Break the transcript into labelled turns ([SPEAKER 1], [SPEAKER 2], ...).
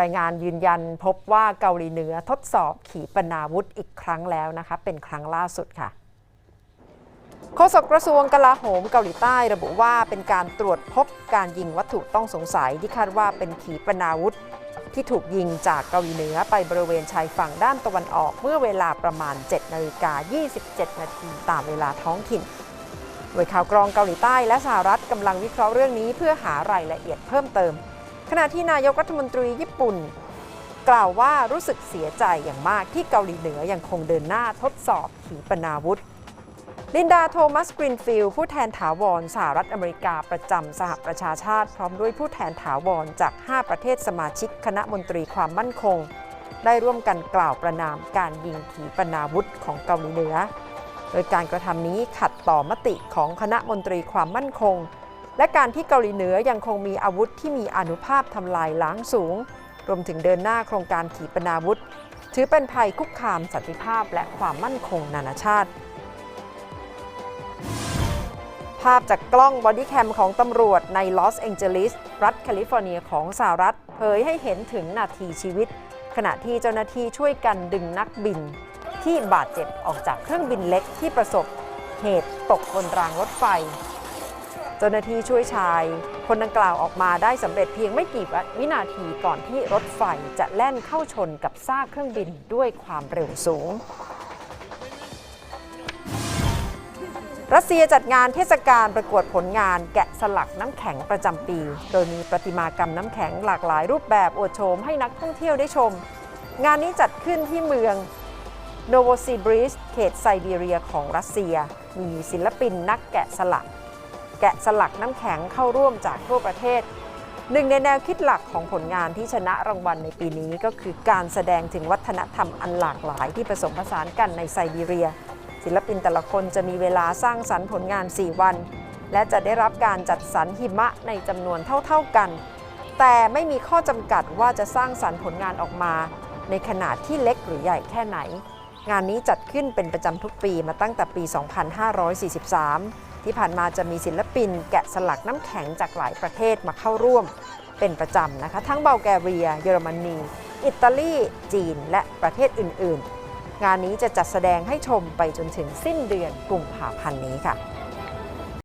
[SPEAKER 1] รายงานยืนยันพบว่าเกาหลีเหนือทดสอบขีปนาวุธอีกครั้งแล้วนะคะเป็นครั้งล่าสุดค่ะโฆษกกระทรวงกลาโหมเกาหลีใต้ระบุว่าเป็นการตรวจพบการยิงวัตถุต้องสงสัยที่คาดว่าเป็นขีปนาวุธ ที่ถูกยิงจากเกาหลีเหนือไปบริเวณชายฝั่งด้านตะวันออกเมื่อเวลาประมาณ 7 นาฬิกา 27 นาทีตามเวลาท้องถิ่นโดยข่าวกรองเกาหลีใต้และสหรัฐกำลังวิเคราะห์เรื่องนี้เพื่อหารายละเอียดเพิ่มเติม ณะที่นายกรัฐมนตรีญี่ปุ่น กล่าวว่ารู้สึกเสียใจอย่างมากที่เกาหลีเหนือยังคงเดินหน้าทดสอบขีปนาวุธ ลินดาโทมัสกรีนฟิลด์ผู้แทนถาวรสหรัฐอเมริกาประจำสหประชาชาติ พร้อมด้วยผู้แทนถาวรจาก 5 ประเทศสมาชิกคณะมนตรีความมั่นคง ได้ร่วมกันกล่าวประนามการยิงขีปนาวุธของเกาหลีเหนือ โดยการกระทำนี้ขัดต่อมติของคณะมนตรีความมั่นคง และการที่เกาหลีเหนือยังคงมีอาวุธที่มีอนุภาพทำลายล้างสูง รวมถึงเดินหน้าโครงการขีปนาวุธ ถือเป็นภัยคุกคามสันติภาพและความมั่นคงนานาชาติ ภาพจากกล้องบอดี้แคมของตำรวจในลอสแองเจลิสรัฐแคลิฟอร์เนียของสหรัฐเผยให้เห็นถึงนาทีชีวิต ขณะที่เจ้าหน้าที่ช่วยกันดึงนักบิน ที่บาดเจ็บออกจากเครื่องบินเล็กที่ประสบเหตุตกบนรางรถไฟ เจ้าหน้าที่ช่วยชาย คนดังกล่าวออกมาได้สำเร็จเพียงไม่กี่วินาทีก่อนที่รถไฟจะแล่นเข้าชนกับซากเครื่องบินด้วยความเร็วสูง รัสเซียจัดงานเทศกาลประกวดผลงานแกะสลักน้ำแข็งประจำปี โดยมีประติมากรรมน้ำแข็งหลากหลายรูปแบบอวดโฉมให้นักท่องเที่ยวได้ชม งานนี้จัดขึ้นที่เมืองโนโวซิบริสเขตไซบีเรียของรัสเซีย มีศิลปินนักแกะสลัก แกะสลักน้ำแข็งเข้าร่วมจากทั่วประเทศ หนึ่งในแนวคิดหลักของผลงานที่ชนะรางวัลในปีนี้ก็คือการแสดงถึงวัฒนธรรมอันหลากหลายที่ผสมผสานกันในไซบีเรีย ศิลปินแต่ละคนจะมีเวลาสร้างสรรค์ผลงาน 4 วัน และจะได้รับการจัดสรรหิมะในจำนวนเท่าๆกัน แต่ไม่มีข้อจำกัดว่าจะสร้างสรรค์ผลงานออกมา ในขนาดที่เล็กหรือใหญ่แค่ไหนงานนี้จัดขึ้นเป็นประจำทุกปีมาตั้งแต่ปี 2543 ที่ผ่านมาจะมีศิลปินแกะสลักน้ำแข็งจากหลายประเทศมาเข้าร่วมเป็นประจำนะคะ ทั้งเบลแกเรีย เยอรมนี อิตาลี จีน และประเทศอื่น ๆ งานนี้จะจัดแสดงให้ชมไปจนถึงสิ้นเดือนกุมภาพันธ์นี้ค่ะ